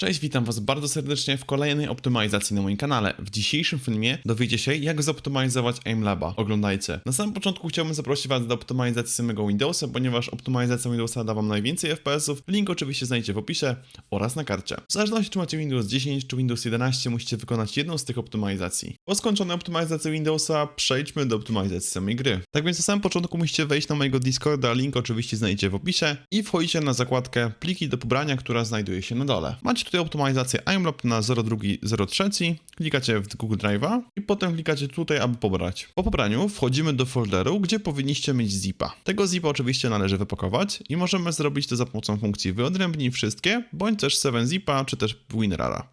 Cześć, witam Was bardzo serdecznie w kolejnej optymalizacji na moim kanale. W dzisiejszym filmie dowiecie się, jak zoptymalizować AimLaba. Oglądajcie. Na samym początku chciałbym zaprosić Was do optymalizacji samego Windowsa, ponieważ optymalizacja Windowsa da Wam najwięcej FPS-ów. Link oczywiście znajdziecie w opisie oraz na karcie. W zależności czy macie Windows 10 czy Windows 11, musicie wykonać jedną z tych optymalizacji. Po skończonej optymalizacji Windowsa przejdźmy do optymalizacji samej gry. Tak więc na samym początku musicie wejść na mojego Discorda, link oczywiście znajdziecie w opisie i wchodzicie na zakładkę pliki do pobrania, która znajduje się na dole. Macie tutaj optymalizację IMLab na 0203, klikacie w Google Drive'a i potem klikacie tutaj, aby pobrać. Po pobraniu wchodzimy do folderu, gdzie powinniście mieć zipa. Tego zipa oczywiście należy wypakować i możemy zrobić to za pomocą funkcji wyodrębnij wszystkie, bądź też 7zipa, czy też WinRara.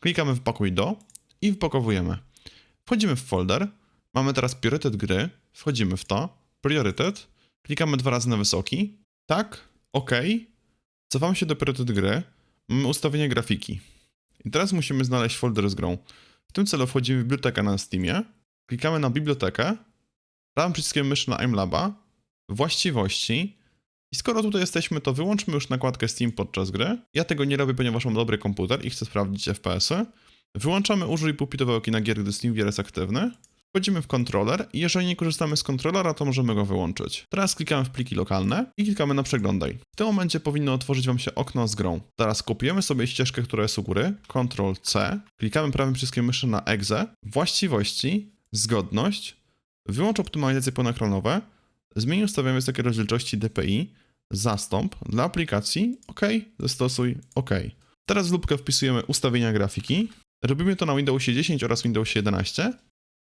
Klikamy wpakuj do i wypakowujemy. Wchodzimy w folder, mamy teraz priorytet gry, wchodzimy w to, priorytet, klikamy dwa razy na wysoki, tak, ok, cofamy się do priorytet gry, mamy ustawienie grafiki. I teraz musimy znaleźć folder z grą. W tym celu wchodzimy w bibliotekę na Steamie, klikamy na bibliotekę, prawym przyciskiem myszy na IMLaba, właściwości i skoro tutaj jesteśmy, to wyłączmy już nakładkę Steam podczas gry. Ja tego nie robię, ponieważ mam dobry komputer i chcę sprawdzić FPS-y. Wyłączamy użyj pulpitowe okina gier, gdy SteamVR jest aktywny. Wchodzimy w kontroler i jeżeli nie korzystamy z kontrolera, to możemy go wyłączyć. Teraz klikamy w pliki lokalne i klikamy na przeglądaj. W tym momencie powinno otworzyć Wam się okno z grą. Teraz kopiujemy sobie ścieżkę, która jest u góry, Ctrl C, klikamy prawym przyciskiem myszy na exe, właściwości, zgodność, wyłącz optymalizacje ponakrolowe, zmień ustawiamy wysokie rozdzielczości DPI, zastąp dla aplikacji, OK, zastosuj OK. Teraz w lubkę wpisujemy ustawienia grafiki. Robimy to na Windowsie 10 oraz Windowsie 11.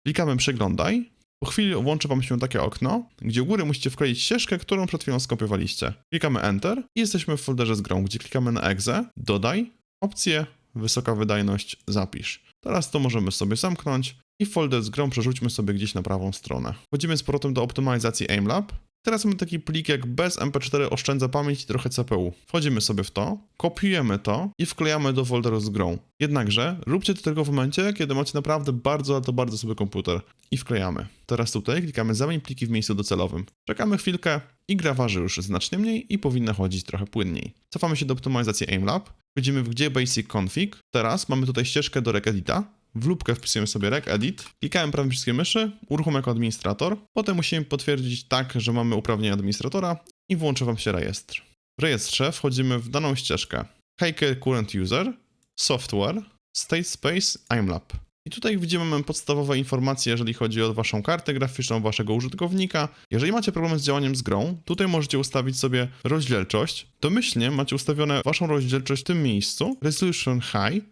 Klikamy przeglądaj. Po chwili włączy Wam się takie okno, gdzie u góry musicie wkleić ścieżkę, którą przed chwilą skopiowaliście. Klikamy Enter i jesteśmy w folderze z grą, gdzie klikamy na exe, dodaj, opcję, wysoka wydajność, zapisz. Teraz to możemy sobie zamknąć i folder z grą przerzućmy sobie gdzieś na prawą stronę. Wchodzimy z powrotem do optymalizacji AimLab. Teraz mamy taki plik jak bez MP4 oszczędza pamięć i trochę CPU. Wchodzimy sobie w to, kopiujemy to i wklejamy do folderu z grą. Jednakże róbcie to tylko w momencie, kiedy macie naprawdę bardzo, to bardzo sobie komputer. I wklejamy. Teraz tutaj klikamy zamień pliki w miejscu docelowym. Czekamy chwilkę i gra waży już znacznie mniej i powinna chodzić trochę płynniej. Cofamy się do optymalizacji AimLab. Wchodzimy w gdzie Basic Config. Teraz mamy tutaj ścieżkę do regedita. W lubkę wpisujemy sobie regedit, klikałem prawym przyciskiem myszy, uruchom jako administrator, potem musimy potwierdzić tak, że mamy uprawnienia administratora i włączy Wam się rejestr. W rejestrze wchodzimy w daną ścieżkę Hacker Current User, Software, State Space, IMLab. I tutaj widzimy mamy podstawowe informacje, jeżeli chodzi o Waszą kartę graficzną, Waszego użytkownika. Jeżeli macie problem z działaniem z grą, tutaj możecie ustawić sobie rozdzielczość. Domyślnie macie ustawione Waszą rozdzielczość w tym miejscu, Resolution High,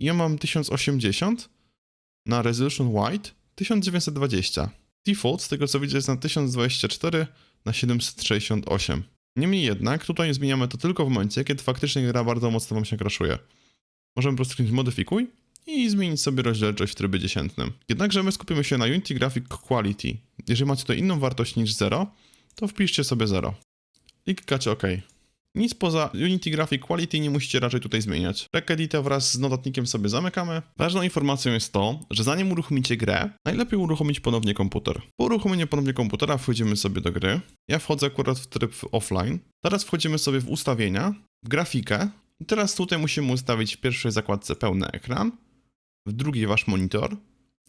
ja mam 1080 na Resolution Wide 1920. Default, z tego co widzę, jest na 1024 na 768. Niemniej jednak, tutaj zmieniamy to tylko w momencie, kiedy faktycznie gra bardzo mocno Wam się crashuje. Możemy po prostu kliknąć modyfikuj i zmienić sobie rozdzielczość w trybie dziesiętnym. Jednakże my skupimy się na Unity Graphic Quality. Jeżeli macie tutaj inną wartość niż 0, to wpiszcie sobie 0 i klikacie OK. Nic poza Unity Graphic Quality nie musicie raczej tutaj zmieniać. Regedita wraz z notatnikiem sobie zamykamy. Ważną informacją jest to, że zanim uruchomicie grę, najlepiej uruchomić ponownie komputer. Po uruchomieniu ponownie komputera wchodzimy sobie do gry. Ja wchodzę akurat w tryb offline. Teraz wchodzimy sobie w ustawienia, w grafikę. I teraz tutaj musimy ustawić w pierwszej zakładce pełny ekran, w drugiej wasz monitor,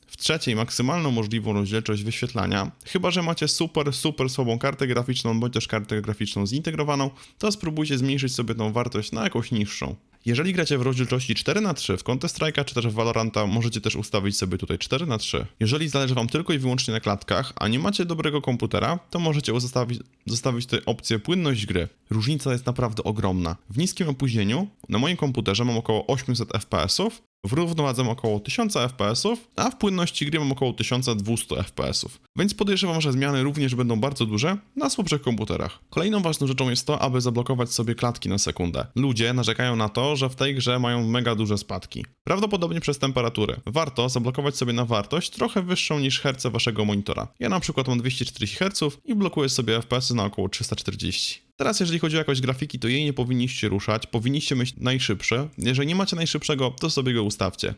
w trzeciej maksymalną możliwą rozdzielczość wyświetlania. Chyba, że macie super, super słabą kartę graficzną, bądź też kartę graficzną zintegrowaną, to spróbujcie zmniejszyć sobie tą wartość na jakąś niższą. Jeżeli gracie w rozdzielczości 4 na 3 w Counter-Strike'a czy też w Valoranta, możecie też ustawić sobie tutaj 4 na 3 Jeżeli zależy Wam tylko i wyłącznie na klatkach, a nie macie dobrego komputera, to możecie zostawić, zostawić tutaj opcję płynność gry. Różnica jest naprawdę ogromna. W niskim opóźnieniu na moim komputerze mam około 800 FPS-ów, w równowadze mam około 1000 FPS-ów, a w płynności gry mam około 1200 FPS-ów. Więc podejrzewam, że zmiany również będą bardzo duże na słabszych komputerach. Kolejną ważną rzeczą jest to, aby zablokować sobie klatki na sekundę. Ludzie narzekają na to, że w tej grze mają mega duże spadki. Prawdopodobnie przez temperaturę. Warto zablokować sobie na wartość trochę wyższą niż herce waszego monitora. Ja na przykład mam 240 Hz i blokuję sobie FPS na około 340. Teraz jeżeli chodzi o jakość grafiki, to jej nie powinniście ruszać, powinniście mieć najszybsze. Jeżeli nie macie najszybszego, to sobie go ustawcie.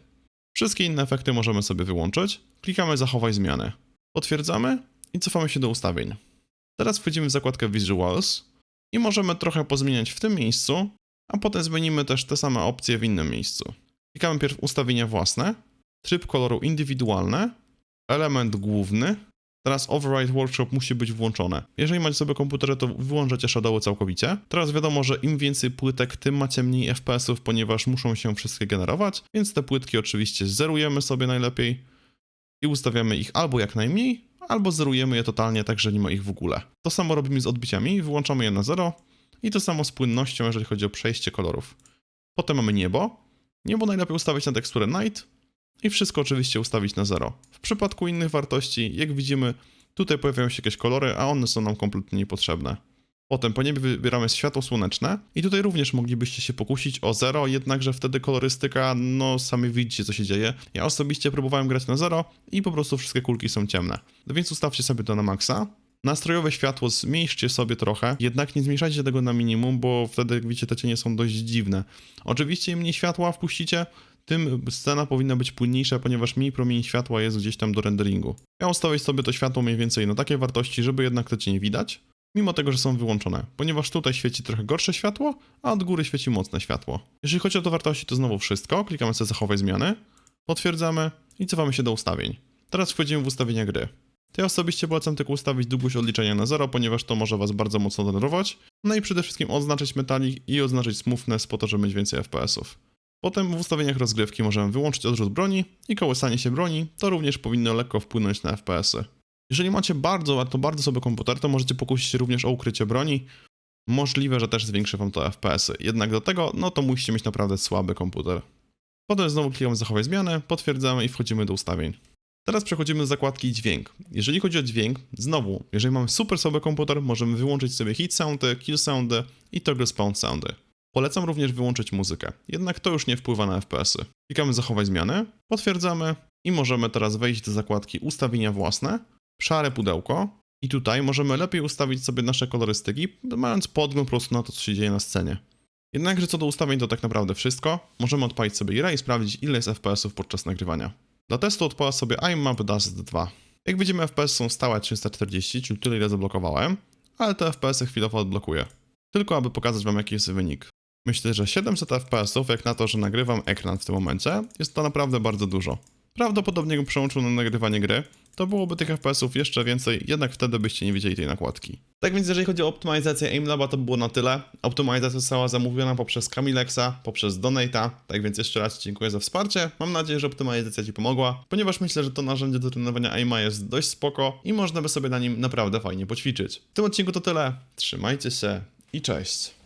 Wszystkie inne efekty możemy sobie wyłączyć. Klikamy zachowaj zmiany. Potwierdzamy i cofamy się do ustawień. Teraz wchodzimy w zakładkę Visuals i możemy trochę pozmieniać w tym miejscu a potem zmienimy też te same opcje w innym miejscu. Klikamy pierw ustawienia własne, tryb koloru indywidualne, element główny, Teraz Override Workshop musi być włączone. Jeżeli macie sobie komputer, to wyłączacie Shadowy całkowicie. Teraz wiadomo, że im więcej płytek, tym macie mniej FPS-ów, ponieważ muszą się wszystkie generować, więc te płytki oczywiście zerujemy sobie najlepiej i ustawiamy ich albo jak najmniej, albo zerujemy je totalnie, tak że nie ma ich w ogóle. To samo robimy z odbiciami, wyłączamy je na zero i to samo z płynnością, jeżeli chodzi o przejście kolorów. Potem mamy niebo. Niebo najlepiej ustawić na teksturę Night, i wszystko oczywiście ustawić na zero. W przypadku innych wartości, jak widzimy, tutaj pojawiają się jakieś kolory, a one są nam kompletnie niepotrzebne. Potem po niebie wybieramy światło słoneczne i tutaj również moglibyście się pokusić o zero, jednakże wtedy kolorystyka, no sami widzicie co się dzieje. Ja osobiście próbowałem grać na zero i po prostu wszystkie kulki są ciemne. No więc ustawcie sobie to na maksa. Nastrojowe światło zmniejszcie sobie trochę, jednak nie zmniejszajcie tego na minimum, bo wtedy, jak widzicie, te cienie są dość dziwne. Oczywiście im mniej światła wpuścicie, tym scena powinna być płynniejsza, ponieważ mniej promieni światła jest gdzieś tam do renderingu. Ja ustawię sobie to światło mniej więcej na takie wartości, żeby jednak te cienie widać, mimo tego, że są wyłączone, ponieważ tutaj świeci trochę gorsze światło, a od góry świeci mocne światło. Jeżeli chodzi o te wartości, to znowu wszystko, klikamy sobie zachowaj zmiany, potwierdzamy i cofamy się do ustawień. Teraz wchodzimy w ustawienia gry. To ja osobiście polecam tylko ustawić długość odliczenia na 0, ponieważ to może Was bardzo mocno denerwować. No i przede wszystkim oznaczyć metalik i oznaczyć smoothness po to, żeby mieć więcej FPS-ów. Potem w ustawieniach rozgrywki możemy wyłączyć odrzut broni i kołysanie się broni, to również powinno lekko wpłynąć na FPS-y. Jeżeli macie bardzo, to bardzo sobie komputer, to możecie pokusić się również o ukrycie broni. Możliwe, że też zwiększy wam to FPS-y. Jednak do tego, no to musicie mieć naprawdę słaby komputer. Potem znowu klikamy zachowaj zmiany, potwierdzamy i wchodzimy do ustawień. Teraz przechodzimy do zakładki dźwięk. Jeżeli chodzi o dźwięk, znowu, jeżeli mamy super słaby komputer, możemy wyłączyć sobie hit soundy, kill soundy i toggle spawn soundy. Polecam również wyłączyć muzykę, jednak to już nie wpływa na FPS-y. Klikamy zachować zmiany, potwierdzamy i możemy teraz wejść do zakładki ustawienia własne, szare pudełko i tutaj możemy lepiej ustawić sobie nasze kolorystyki, mając podgląd po prostu na to, co się dzieje na scenie. Jednakże co do ustawień to tak naprawdę wszystko. Możemy odpalić sobie grę i sprawdzić ile jest FPS-ów podczas nagrywania. Do testu odpala sobie iMap Dust 2. Jak widzimy FPS są stałe 340, czyli tyle ile zablokowałem, ale te FPS-y chwilowo odblokuję. Tylko aby pokazać wam jaki jest wynik. Myślę, że 700 FPS-ów, jak na to, że nagrywam ekran w tym momencie, jest to naprawdę bardzo dużo. Prawdopodobnie gdybym przełączył na nagrywanie gry, to byłoby tych FPS-ów jeszcze więcej, jednak wtedy byście nie widzieli tej nakładki. Tak więc jeżeli chodzi o optymalizację AimLaba, to było na tyle. Optymalizacja została zamówiona poprzez Kamilexa, poprzez Donate'a, tak więc jeszcze raz dziękuję za wsparcie. Mam nadzieję, że optymalizacja Ci pomogła, ponieważ myślę, że to narzędzie do trenowania aima jest dość spoko i można by sobie na nim naprawdę fajnie poćwiczyć. W tym odcinku to tyle. Trzymajcie się i cześć.